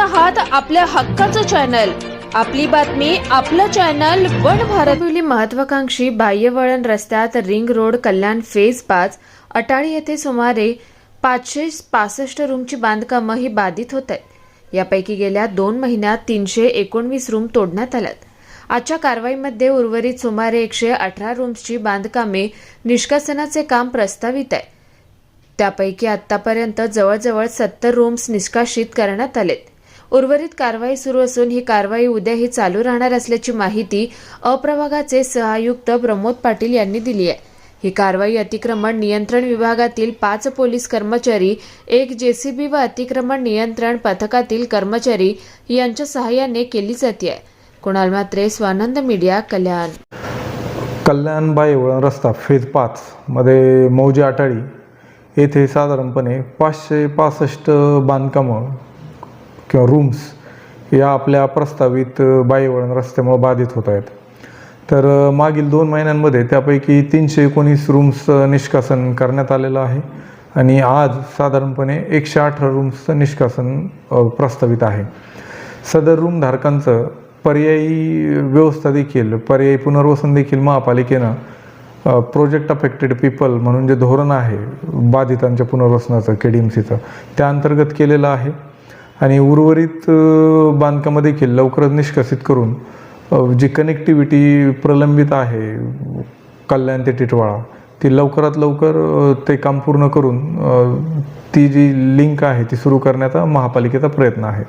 आहात आपल्या हक्काचं चॅनल आपली बातमी आपलं चॅनल वन भारत. महत्वाकांक्षी बाह्यवळण रस्त्यात रिंग रोड कल्याण फेज पाच. अटाळी येथे सुमारे पाचशे पासष्ट रूमची बांधकामं ही बाधित होत आहेत. यापैकी गेल्या दोन महिन्यात तीनशे एकोणवीस रूम तोडण्यात आल्यात. आजच्या कारवाईमध्ये उर्वरित सुमारे एकशे अठरा रूम्सची बांधकामे निष्कासनाचे काम प्रस्तावित आहे. त्यापैकी आतापर्यंत जवळजवळ सत्तर रूम्स निष्कासित करण्यात आलेत. उर्वरित कारवाई सुरू असून ही कारवाई उद्याही चालू राहणार असल्याची माहिती अप्रभागाचे सहआयुक्त प्रमोद पाटील यांनी दिली आहे. ही कारवाई अतिक्रमण नियंत्रण विभागातील पाच पोलीस कर्मचारी एक जेसीबी व अतिक्रमण नियंत्रण पथकातील कर्मचारी यांच्या सहाय्याने केली जाते. कुणाल मात्रे स्वानंद मीडिया कल्याण. कल्याण बाईवळण रस्ता फेज पाच मध्ये मौजे आटाळी येथे साधारणपणे पाचशे पासष्ट बांधकामं किंवा रूम्स या आपल्या प्रस्तावित बाईवळण रस्त्यामुळे बाधित होत आहेत. तर मागील दोन महिन्यांमध्ये त्यापैकी तीनशे एकोणीस रूम्सचं निष्कासन करण्यात आलेलं आहे आणि आज साधारणपणे एकशे अठरा रूम्सचं निष्कासन प्रस्तावित आहे. सदर रूमधारकांचं पर्यायी व्यवस्था देखील पर्यायी पुनर्वसन देखील महापालिकेनं प्रोजेक्ट अफेक्टेड पीपल म्हणून जे धोरण आहे बाधितांच्या पुनर्वसनाचं के डी एम सीचं त्या अंतर्गत केलेलं आहे. आणि उर्वरित बांधकाम बांधकामं देखील लवकरच निष्कासित करून जी कनेक्टिव्हिटी प्रलंबित आहे कल्याण ते टिटवाळा ती लवकरात लवकर ते काम पूर्ण करून ती जी लिंक आहे ती सुरू करण्याचा महापालिकेचा प्रयत्न आहे.